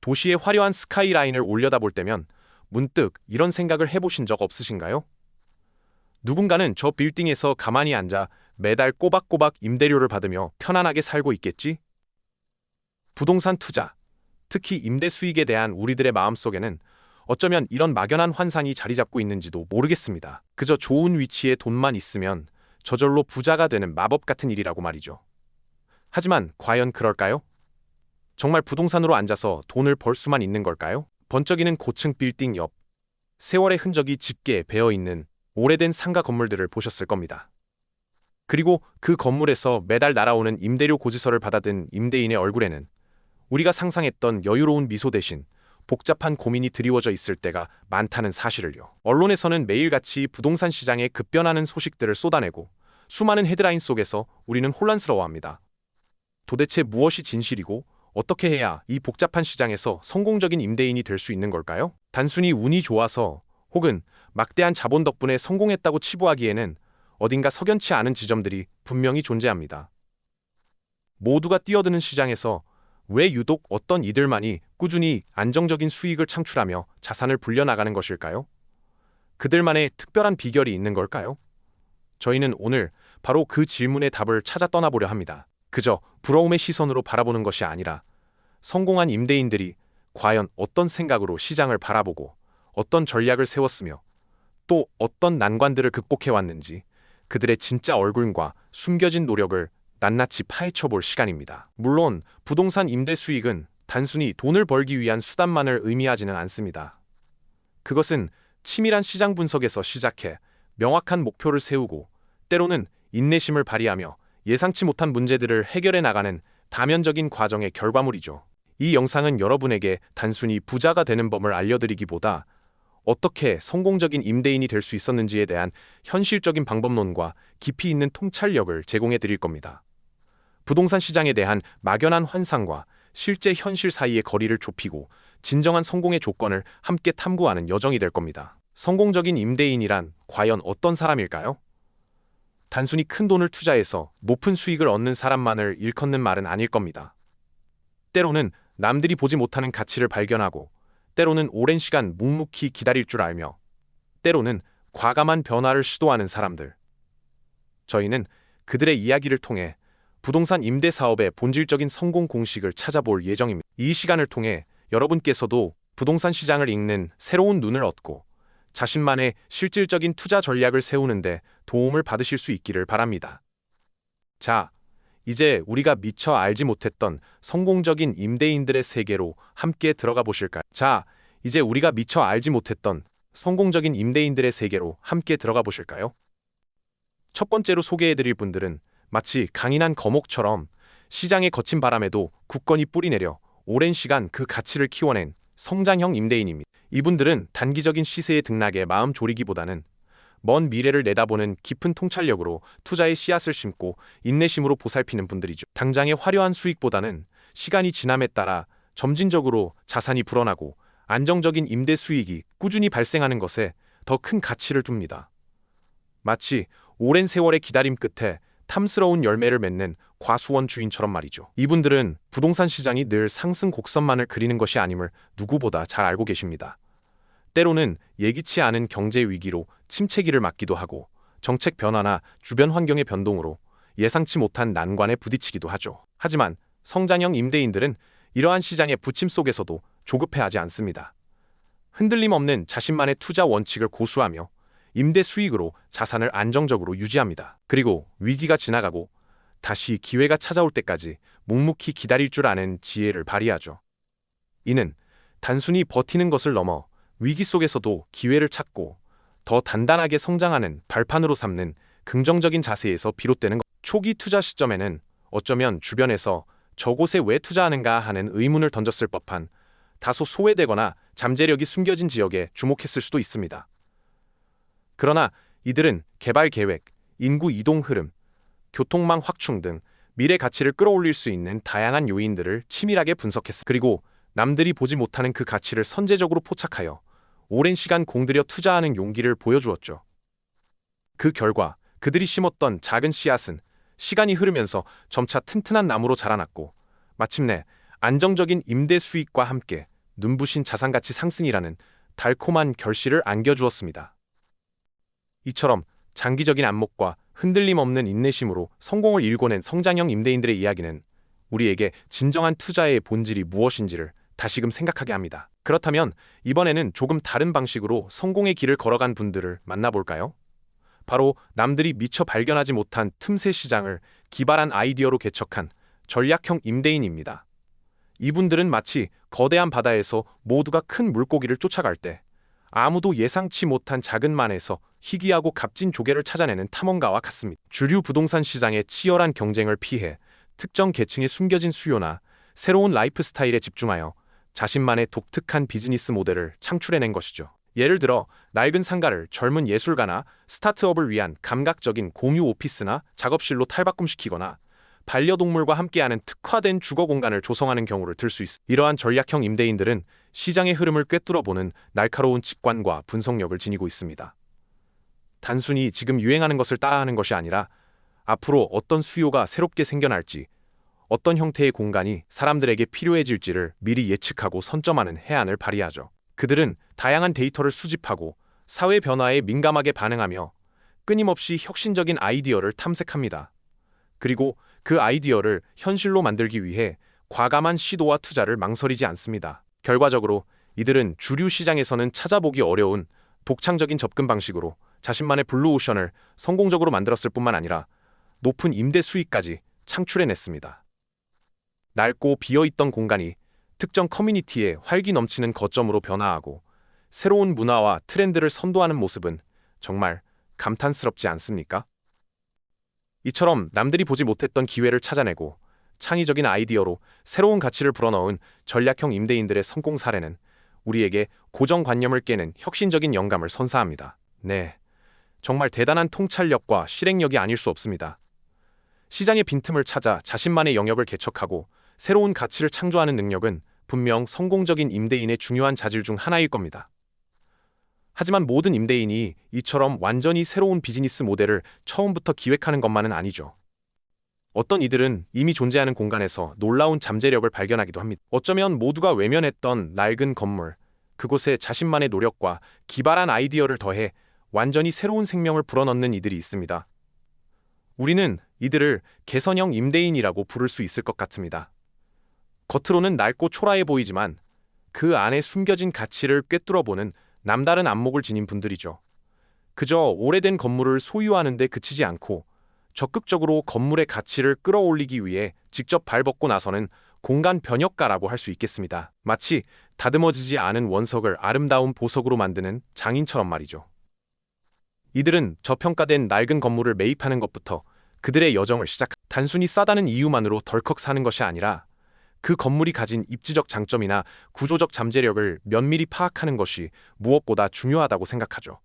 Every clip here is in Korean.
도시의 화려한 스카이라인을 올려다볼 때면 문득 이런 생각을 해보신 적 없으신가요? 누군가는 저 빌딩에서 가만히 앉아 매달 꼬박꼬박 임대료를 받으며 편안하게 살고 있겠지? 부동산 투자, 특히 임대 수익에 대한 우리들의 마음속에는 어쩌면 이런 막연한 환상이 자리 잡고 있는지도 모르겠습니다. 그저 좋은 위치에 돈만 있으면 저절로 부자가 되는 마법 같은 일이라고 말이죠. 하지만 과연 그럴까요? 정말 부동산으로 앉아서 돈을 벌 수만 있는 걸까요? 번쩍이는 고층 빌딩 옆 세월의 흔적이 짙게 배어 있는 오래된 상가 건물들을 보셨을 겁니다. 그리고 그 건물에서 매달 날아오는 임대료 고지서를 받아든 임대인의 얼굴에는 우리가 상상했던 여유로운 미소 대신 복잡한 고민이 드리워져 있을 때가 많다는 사실을요. 언론에서는 매일같이 부동산 시장의 급변하는 소식들을 쏟아내고 수많은 헤드라인 속에서 우리는 혼란스러워합니다. 도대체 무엇이 진실이고 어떻게 해야 이 복잡한 시장에서 성공적인 임대인이 될 수 있는 걸까요? 단순히 운이 좋아서 혹은 막대한 자본 덕분에 성공했다고 치부하기에는 어딘가 석연치 않은 지점들이 분명히 존재합니다. 모두가 뛰어드는 시장에서 왜 유독 어떤 이들만이 꾸준히 안정적인 수익을 창출하며 자산을 불려나가는 것일까요? 그들만의 특별한 비결이 있는 걸까요? 저희는 오늘 바로 그 질문의 답을 찾아 떠나보려 합니다. 그저 부러움의 시선으로 바라보는 것이 아니라 성공한 임대인들이 과연 어떤 생각으로 시장을 바라보고 어떤 전략을 세웠으며 또 어떤 난관들을 극복해 왔는지 그들의 진짜 얼굴과 숨겨진 노력을 낱낱이 파헤쳐 볼 시간입니다. 물론 부동산 임대 수익은 단순히 돈을 벌기 위한 수단만을 의미하지는 않습니다. 그것은 치밀한 시장 분석에서 시작해 명확한 목표를 세우고 때로는 인내심을 발휘하며 예상치 못한 문제들을 해결해 나가는 다면적인 과정의 결과물이죠. 이 영상은 여러분에게 단순히 부자가 되는 법을 알려드리기보다 어떻게 성공적인 임대인이 될 수 있었는지에 대한 현실적인 방법론과 깊이 있는 통찰력을 제공해 드릴 겁니다. 부동산 시장에 대한 막연한 환상과 실제 현실 사이의 거리를 좁히고 진정한 성공의 조건을 함께 탐구하는 여정이 될 겁니다. 성공적인 임대인이란 과연 어떤 사람일까요? 단순히 큰 돈을 투자해서 높은 수익을 얻는 사람만을 일컫는 말은 아닐 겁니다. 때로는 남들이 보지 못하는 가치를 발견하고 때로는 오랜 시간 묵묵히 기다릴 줄 알며 때로는 과감한 변화를 시도하는 사람들. 저희는 그들의 이야기를 통해 부동산 임대 사업의 본질적인 성공 공식을 찾아볼 예정입니다. 이 시간을 통해 여러분께서도 부동산 시장을 읽는 새로운 눈을 얻고 자신만의 실질적인 투자 전략을 세우는데 도움을 받으실 수 있기를 바랍니다. 자, 이제 우리가 미처 알지 못했던 성공적인 임대인들의 세계로 함께 들어가 보실까요? 자, 이제 우리가 미처 알지 못했던 성공적인 임대인들의 세계로 함께 들어가 보실까요? 첫 번째로 소개해 드릴 분들은 마치 강인한 거목처럼 시장의 거친 바람에도 굳건히 뿌리내려 오랜 시간 그 가치를 키워낸 성장형 임대인입니다. 이분들은 단기적인 시세의 등락에 마음 졸이기보다는 먼 미래를 내다보는 깊은 통찰력으로 투자의 씨앗을 심고 인내심으로 보살피는 분들이죠. 당장의 화려한 수익보다는 시간이 지남에 따라 점진적으로 자산이 불어나고 안정적인 임대 수익이 꾸준히 발생하는 것에 더 큰 가치를 둡니다. 마치 오랜 세월의 기다림 끝에 탐스러운 열매를 맺는 과수원 주인처럼 말이죠. 이분들은 부동산 시장이 늘 상승 곡선만을 그리는 것이 아님을 누구보다 잘 알고 계십니다. 때로는 예기치 않은 경제 위기로 침체기를 맞기도 하고 정책 변화나 주변 환경의 변동으로 예상치 못한 난관에 부딪히기도 하죠. 하지만 성장형 임대인들은 이러한 시장의 부침 속에서도 조급해하지 않습니다. 흔들림 없는 자신만의 투자 원칙을 고수하며 임대 수익으로 자산을 안정적으로 유지합니다. 그리고 위기가 지나가고 다시 기회가 찾아올 때까지 묵묵히 기다릴 줄 아는 지혜를 발휘하죠. 이는 단순히 버티는 것을 넘어 위기 속에서도 기회를 찾고 더 단단하게 성장하는 발판으로 삼는 긍정적인 자세에서 비롯되는 것. 초기 투자 시점에는 어쩌면 주변에서 저곳에 왜 투자하는가 하는 의문을 던졌을 법한 다소 소외되거나 잠재력이 숨겨진 지역에 주목했을 수도 있습니다. 그러나 이들은 개발 계획, 인구 이동 흐름, 교통망 확충 등 미래 가치를 끌어올릴 수 있는 다양한 요인들을 치밀하게 분석했습니다. 그리고 남들이 보지 못하는 그 가치를 선제적으로 포착하여 오랜 시간 공들여 투자하는 용기를 보여주었죠. 그 결과 그들이 심었던 작은 씨앗은 시간이 흐르면서 점차 튼튼한 나무로 자라났고 마침내 안정적인 임대 수익과 함께 눈부신 자산 가치 상승이라는 달콤한 결실을 안겨주었습니다. 이처럼 장기적인 안목과 흔들림 없는 인내심으로 성공을 일궈낸 성장형 임대인들의 이야기는 우리에게 진정한 투자의 본질이 무엇인지를 다시금 생각하게 합니다. 그렇다면 이번에는 조금 다른 방식으로 성공의 길을 걸어간 분들을 만나볼까요? 바로 남들이 미처 발견하지 못한 틈새 시장을 기발한 아이디어로 개척한 전략형 임대인입니다. 이분들은 마치 거대한 바다에서 모두가 큰 물고기를 쫓아갈 때 아무도 예상치 못한 작은 만에서 희귀하고 값진 조개를 찾아내는 탐험가와 같습니다. 주류 부동산 시장의 치열한 경쟁을 피해 특정 계층의 숨겨진 수요나 새로운 라이프 스타일에 집중하여 자신만의 독특한 비즈니스 모델을 창출해낸 것이죠. 예를 들어 낡은 상가를 젊은 예술가나 스타트업을 위한 감각적인 공유 오피스나 작업실로 탈바꿈시키거나 반려동물과 함께하는 특화된 주거 공간을 조성하는 경우를 들 수 있습니다. 이러한 전략형 임대인들은 시장의 흐름을 꿰뚫어보는 날카로운 직관과 분석력을 지니고 있습니다. 단순히 지금 유행하는 것을 따라하는 것이 아니라 앞으로 어떤 수요가 새롭게 생겨날지, 어떤 형태의 공간이 사람들에게 필요해질지를 미리 예측하고 선점하는 해안을 발휘하죠. 그들은 다양한 데이터를 수집하고 사회 변화에 민감하게 반응하며 끊임없이 혁신적인 아이디어를 탐색합니다. 그리고 그 아이디어를 현실로 만들기 위해 과감한 시도와 투자를 망설이지 않습니다. 결과적으로 이들은 주류 시장에서는 찾아보기 어려운 독창적인 접근 방식으로 자신만의 블루오션을 성공적으로 만들었을 뿐만 아니라 높은 임대 수익까지 창출해냈습니다. 낡고 비어있던 공간이 특정 커뮤니티에 활기 넘치는 거점으로 변화하고 새로운 문화와 트렌드를 선도하는 모습은 정말 감탄스럽지 않습니까? 이처럼 남들이 보지 못했던 기회를 찾아내고 창의적인 아이디어로 새로운 가치를 불어넣은 전략형 임대인들의 성공 사례는 우리에게 고정관념을 깨는 혁신적인 영감을 선사합니다. 네. 정말 대단한 통찰력과 실행력이 아닐 수 없습니다. 시장의 빈틈을 찾아 자신만의 영역을 개척하고 새로운 가치를 창조하는 능력은 분명 성공적인 임대인의 중요한 자질 중 하나일 겁니다. 하지만 모든 임대인이 이처럼 완전히 새로운 비즈니스 모델을 처음부터 기획하는 것만은 아니죠. 어떤 이들은 이미 존재하는 공간에서 놀라운 잠재력을 발견하기도 합니다. 어쩌면 모두가 외면했던 낡은 건물, 그곳에 자신만의 노력과 기발한 아이디어를 더해 완전히 새로운 생명을 불어넣는 이들이 있습니다. 우리는 이들을 개선형 임대인이라고 부를 수 있을 것 같습니다. 겉으로는 낡고 초라해 보이지만 그 안에 숨겨진 가치를 꿰뚫어보는 남다른 안목을 지닌 분들이죠. 그저 오래된 건물을 소유하는 데 그치지 않고 적극적으로 건물의 가치를 끌어올리기 위해 직접 발벗고 나서는 공간 변혁가라고 할 수 있겠습니다. 마치 다듬어지지 않은 원석을 아름다운 보석으로 만드는 장인처럼 말이죠. 이들은 저평가된 낡은 건물을 매입하는 것부터 그들의 여정을 시작. 단순히 싸다는 이유만으로 덜컥 사는 것이 아니라 그 건물이 가진 입지적 장점이나 구조적 잠재력을 면밀히 파악하는 것이 무엇보다 중요하다고 생각하죠.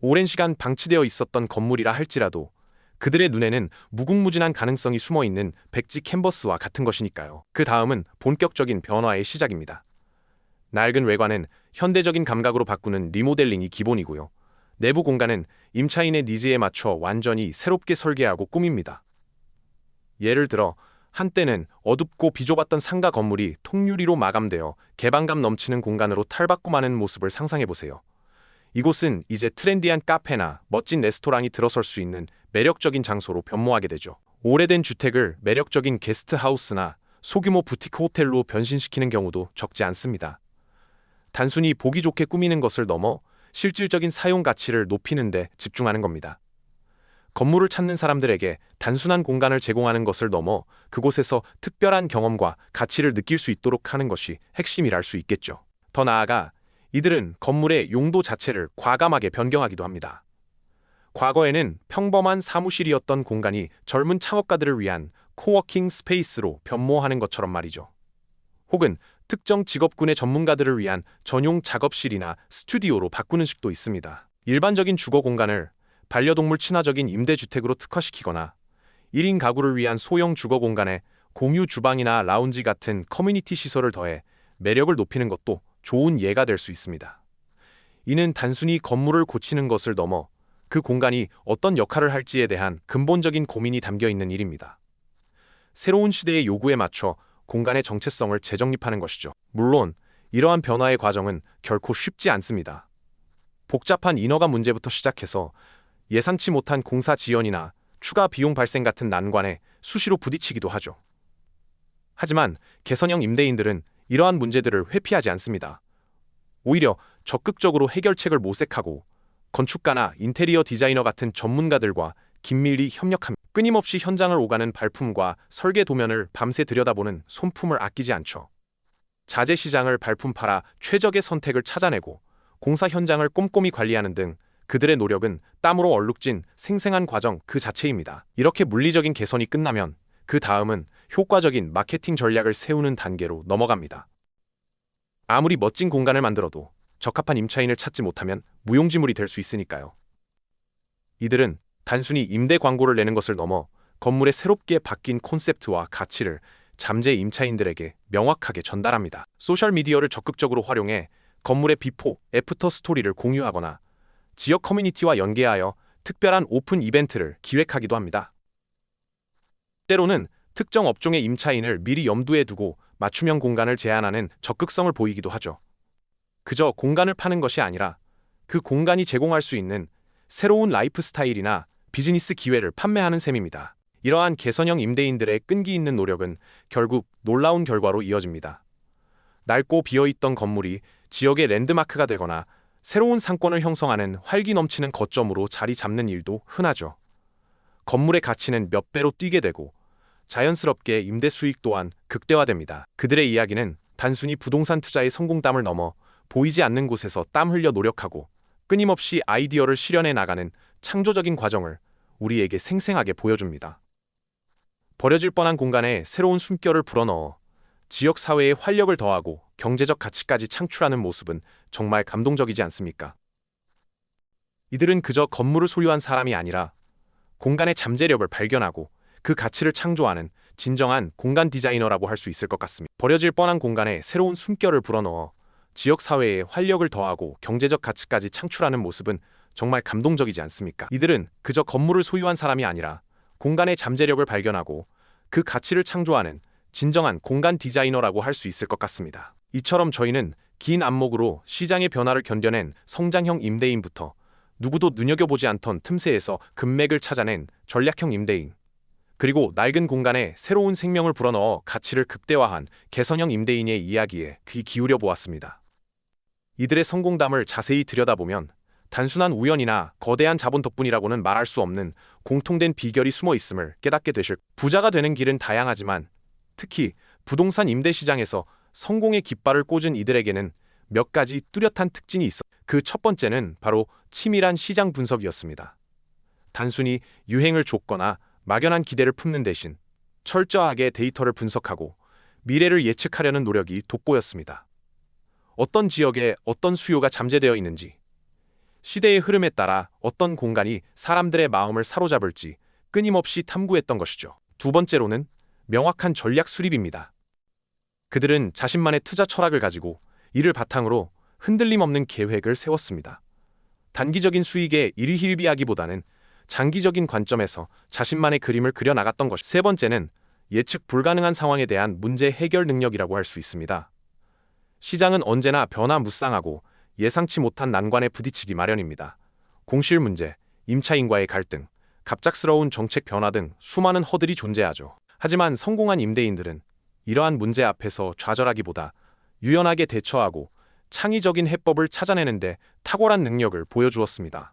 오랜 시간 방치되어 있었던 건물이라 할지라도 그들의 눈에는 무궁무진한 가능성이 숨어 있는 백지 캔버스와 같은 것이니까요. 그 다음은 본격적인 변화의 시작입니다. 낡은 외관은 현대적인 감각으로 바꾸는 리모델링이 기본이고요. 내부 공간은 임차인의 니즈에 맞춰 완전히 새롭게 설계하고 꾸밉니다. 예를 들어 한때는 어둡고 비좁았던 상가 건물이 통유리로 마감되어 개방감 넘치는 공간으로 탈바꿈하는 모습을 상상해 보세요. 이곳은 이제 트렌디한 카페나 멋진 레스토랑이 들어설 수 있는 매력적인 장소로 변모하게 되죠. 오래된 주택을 매력적인 게스트하우스나 소규모 부티크 호텔로 변신시키는 경우도 적지 않습니다. 단순히 보기 좋게 꾸미는 것을 넘어 실질적인 사용 가치를 높이는 데 집중하는 겁니다. 건물을 찾는 사람들에게 단순한 공간을 제공하는 것을 넘어 그곳에서 특별한 경험과 가치를 느낄 수 있도록 하는 것이 핵심이랄 수 있겠죠. 더 나아가 이들은 건물의 용도 자체를 과감하게 변경하기도 합니다. 과거에는 평범한 사무실이었던 공간이 젊은 창업가들을 위한 코워킹 스페이스로 변모하는 것처럼 말이죠. 혹은 특정 직업군의 전문가들을 위한 전용 작업실이나 스튜디오로 바꾸는 식도 있습니다. 일반적인 주거 공간을 반려동물 친화적인 임대주택으로 특화시키거나 1인 가구를 위한 소형 주거 공간에 공유 주방이나 라운지 같은 커뮤니티 시설을 더해 매력을 높이는 것도 좋은 예가 될 수 있습니다. 이는 단순히 건물을 고치는 것을 넘어 그 공간이 어떤 역할을 할지에 대한 근본적인 고민이 담겨 있는 일입니다. 새로운 시대의 요구에 맞춰 공간의 정체성을 재정립하는 것이죠. 물론 이러한 변화의 과정은 결코 쉽지 않습니다. 복잡한 인허가 문제부터 시작해서 예상치 못한 공사 지연이나 추가 비용 발생 같은 난관에 수시로 부딪히기도 하죠. 하지만 개선형 임대인들은 이러한 문제들을 회피하지 않습니다. 오히려 적극적으로 해결책을 모색하고 건축가나 인테리어 디자이너 같은 전문가들과 긴밀히 협력합니다. 끊임없이 현장을 오가는 발품과 설계 도면을 밤새 들여다보는 손품을 아끼지 않죠. 자재 시장을 발품 팔아 최적의 선택을 찾아내고 공사 현장을 꼼꼼히 관리하는 등 그들의 노력은 땀으로 얼룩진 생생한 과정 그 자체입니다. 이렇게 물리적인 개선이 끝나면 그 다음은 효과적인 마케팅 전략을 세우는 단계로 넘어갑니다. 아무리 멋진 공간을 만들어도 적합한 임차인을 찾지 못하면 무용지물이 될 수 있으니까요. 이들은 단순히 임대 광고를 내는 것을 넘어 건물의 새롭게 바뀐 콘셉트와 가치를 잠재 임차인들에게 명확하게 전달합니다. 소셜미디어를 적극적으로 활용해 건물의 비포, 애프터 스토리를 공유하거나 지역 커뮤니티와 연계하여 특별한 오픈 이벤트를 기획하기도 합니다. 때로는 특정 업종의 임차인을 미리 염두에 두고 맞춤형 공간을 제안하는 적극성을 보이기도 하죠. 그저 공간을 파는 것이 아니라 그 공간이 제공할 수 있는 새로운 라이프 스타일이나 비즈니스 기회를 판매하는 셈입니다. 이러한 개선형 임대인들의 끈기 있는 노력은 결국 놀라운 결과로 이어집니다. 낡고 비어있던 건물이 지역의 랜드마크가 되거나 새로운 상권을 형성하는 활기 넘치는 거점으로 자리 잡는 일도 흔하죠. 건물의 가치는 몇 배로 뛰게 되고 자연스럽게 임대 수익 또한 극대화됩니다. 그들의 이야기는 단순히 부동산 투자의 성공담을 넘어 보이지 않는 곳에서 땀 흘려 노력하고 끊임없이 아이디어를 실현해 나가는 창조적인 과정을 우리에게 생생하게 보여줍니다. 버려질 뻔한 공간에 새로운 숨결을 불어넣어 지역 사회에 활력을 더하고 경제적 가치까지 창출하는 모습은 정말 감동적이지 않습니까? 이들은 그저 건물을 소유한 사람이 아니라 공간의 잠재력을 발견하고 그 가치를 창조하는 진정한 공간 디자이너라고 할 수 있을 것 같습니다. 버려질 뻔한 공간에 새로운 숨결을 불어넣어 지역 사회에 활력을 더하고 경제적 가치까지 창출하는 모습은 정말 감동적이지 않습니까? 이들은 그저 건물을 소유한 사람이 아니라 공간의 잠재력을 발견하고 그 가치를 창조하는 진정한 공간 디자이너라고 할 수 있을 것 같습니다. 이처럼 저희는 긴 안목으로 시장의 변화를 견뎌낸 성장형 임대인부터 누구도 눈여겨보지 않던 틈새에서 금맥을 찾아낸 전략형 임대인, 그리고 낡은 공간에 새로운 생명을 불어넣어 가치를 극대화한 개선형 임대인의 이야기에 귀 기울여 보았습니다. 이들의 성공담을 자세히 들여다보면 단순한 우연이나 거대한 자본 덕분이라고는 말할 수 없는 공통된 비결이 숨어 있음을 깨닫게 되실 부자가 되는 길은 다양하지만 특히 부동산 임대 시장에서 성공의 깃발을 꽂은 이들에게는 몇 가지 뚜렷한 특징이 있어 그 첫 번째는 바로 치밀한 시장 분석이었습니다. 단순히 유행을 줬거나 막연한 기대를 품는 대신 철저하게 데이터를 분석하고 미래를 예측하려는 노력이 돋보였습니다. 어떤 지역에 어떤 수요가 잠재되어 있는지, 시대의 흐름에 따라 어떤 공간이 사람들의 마음을 사로잡을지 끊임없이 탐구했던 것이죠. 두 번째로는 명확한 전략 수립입니다. 그들은 자신만의 투자 철학을 가지고 이를 바탕으로 흔들림 없는 계획을 세웠습니다. 단기적인 수익에 일희일비하기보다는 장기적인 관점에서 자신만의 그림을 그려 나갔던 것. 세 번째는 예측 불가능한 상황에 대한 문제 해결 능력이라고 할 수 있습니다. 시장은 언제나 변화무쌍하고 예상치 못한 난관에 부딪히기 마련입니다. 공실 문제, 임차인과의 갈등, 갑작스러운 정책 변화 등 수많은 허들이 존재하죠. 하지만 성공한 임대인들은 이러한 문제 앞에서 좌절하기보다 유연하게 대처하고 창의적인 해법을 찾아내는데 탁월한 능력을 보여주었습니다.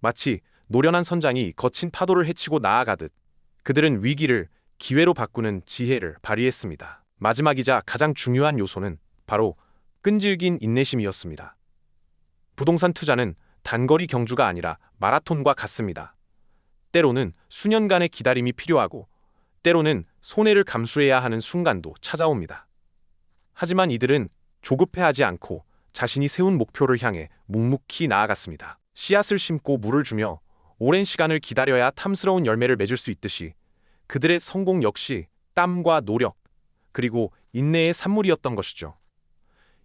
마치 노련한 선장이 거친 파도를 헤치고 나아가듯 그들은 위기를 기회로 바꾸는 지혜를 발휘했습니다. 마지막이자 가장 중요한 요소는 바로 끈질긴 인내심이었습니다. 부동산 투자는 단거리 경주가 아니라 마라톤과 같습니다. 때로는 수년간의 기다림이 필요하고 때로는 손해를 감수해야 하는 순간도 찾아옵니다. 하지만 이들은 조급해하지 않고 자신이 세운 목표를 향해 묵묵히 나아갔습니다. 씨앗을 심고 물을 주며 오랜 시간을 기다려야 탐스러운 열매를 맺을 수 있듯이 그들의 성공 역시 땀과 노력, 그리고 인내의 산물이었던 것이죠.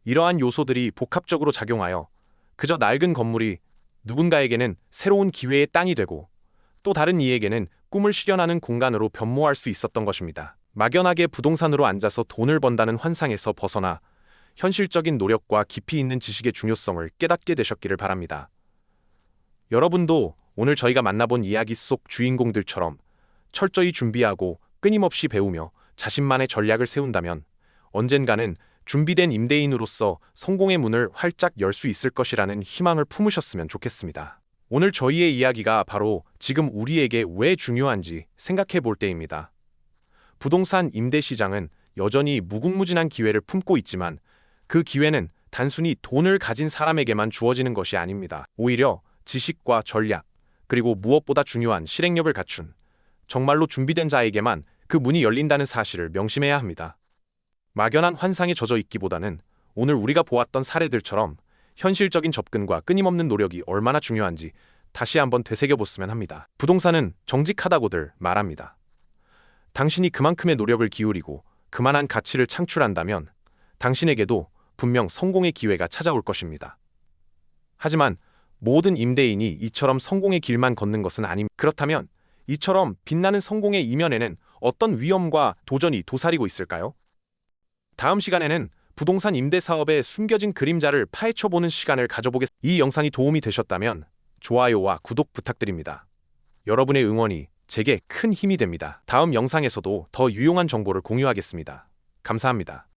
이러한 요소들이 복합적으로 작용하여 그저 낡은 건물이 누군가에게는 새로운 기회의 땅이 되고 또 다른 이에게는 꿈을 실현하는 공간으로 변모할 수 있었던 것입니다. 막연하게 부동산으로 앉아서 돈을 번다는 환상에서 벗어나 현실적인 노력과 깊이 있는 지식의 중요성을 깨닫게 되셨기를 바랍니다. 여러분도 오늘 저희가 만나본 이야기 속 주인공들처럼 철저히 준비하고 끊임없이 배우며 자신만의 전략을 세운다면 언젠가는 준비된 임대인으로서 성공의 문을 활짝 열 수 있을 것이라는 희망을 품으셨으면 좋겠습니다. 오늘 저희의 이야기가 바로 지금 우리에게 왜 중요한지 생각해 볼 때입니다. 부동산 임대 시장은 여전히 무궁무진한 기회를 품고 있지만 그 기회는 단순히 돈을 가진 사람에게만 주어지는 것이 아닙니다. 오히려 지식과 전략, 그리고 무엇보다 중요한 실행력을 갖춘 정말로 준비된 자에게만 그 문이 열린다는 사실을 명심해야 합니다. 막연한 환상에 젖어 있기보다는 오늘 우리가 보았던 사례들처럼 현실적인 접근과 끊임없는 노력이 얼마나 중요한지 다시 한번 되새겨봤으면 합니다. 부동산은 정직하다고들 말합니다. 당신이 그만큼의 노력을 기울이고 그만한 가치를 창출한다면 당신에게도 분명 성공의 기회가 찾아올 것입니다. 하지만 모든 임대인이 이처럼 성공의 길만 걷는 것은 아닙니다. 그렇다면 이처럼 빛나는 성공의 이면에는 어떤 위험과 도전이 도사리고 있을까요? 다음 시간에는 부동산 임대 사업의 숨겨진 그림자를 파헤쳐 보는 시간을 가져보겠습니다. 이 영상이 도움이 되셨다면 좋아요와 구독 부탁드립니다. 여러분의 응원이 제게 큰 힘이 됩니다. 다음 영상에서도 더 유용한 정보를 공유하겠습니다. 감사합니다.